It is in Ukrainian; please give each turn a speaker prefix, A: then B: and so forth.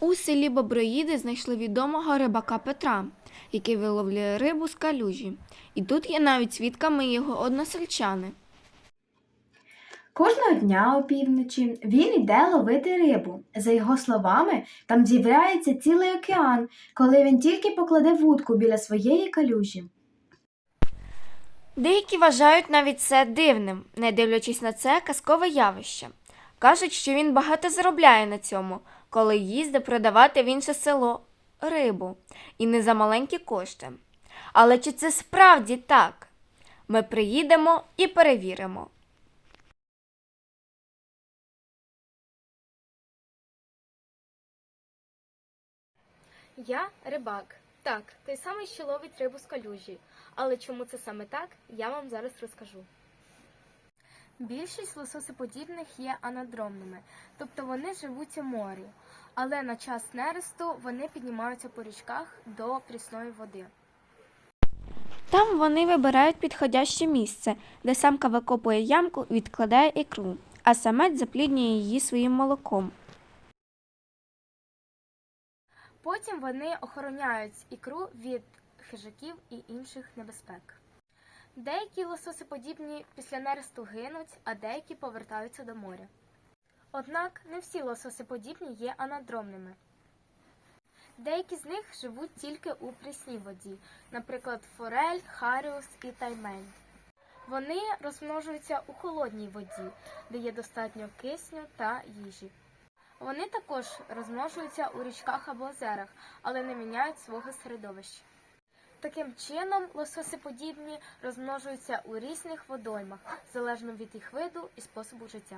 A: У селі Боброїди знайшли відомого рибака Петра, який виловлює рибу з калюжі. І тут є навіть свідками його односельчани.
B: Кожного дня опівночі він йде ловити рибу. За його словами, там з'являється цілий океан, коли він тільки покладе вудку біля своєї калюжі.
A: Деякі вважають навіть це дивним, не дивлячись на це казкове явище. Кажуть, що він багато заробляє на цьому, коли їздить продавати в інше село рибу і не за маленькі кошти. Але чи це справді так? Ми приїдемо і перевіримо.
C: Я рибак. Так, той самий, що ловить рибу з калюжі. Але чому це саме так, я вам зараз розкажу. Більшість лососеподібних є анадромними, тобто вони живуть у морі, але на час нересту вони піднімаються по річках до прісної води.
A: Там вони вибирають підходяще місце, де самка викопує ямку і відкладає ікру, а самець запліднює її своїм молоком.
C: Потім вони охороняють ікру від хижаків і інших небезпек. Деякі лососеподібні після нересту гинуть, а деякі повертаються до моря. Однак не всі лососеподібні є анадромними. Деякі з них живуть тільки у прісній воді, наприклад, форель, харіус і таймень. Вони розмножуються у холодній воді, де є достатньо кисню та їжі. Вони також розмножуються у річках або озерах, але не міняють свого середовища. Таким чином, лососеподібні розмножуються у різних водоймах, залежно від їх виду і способу життя.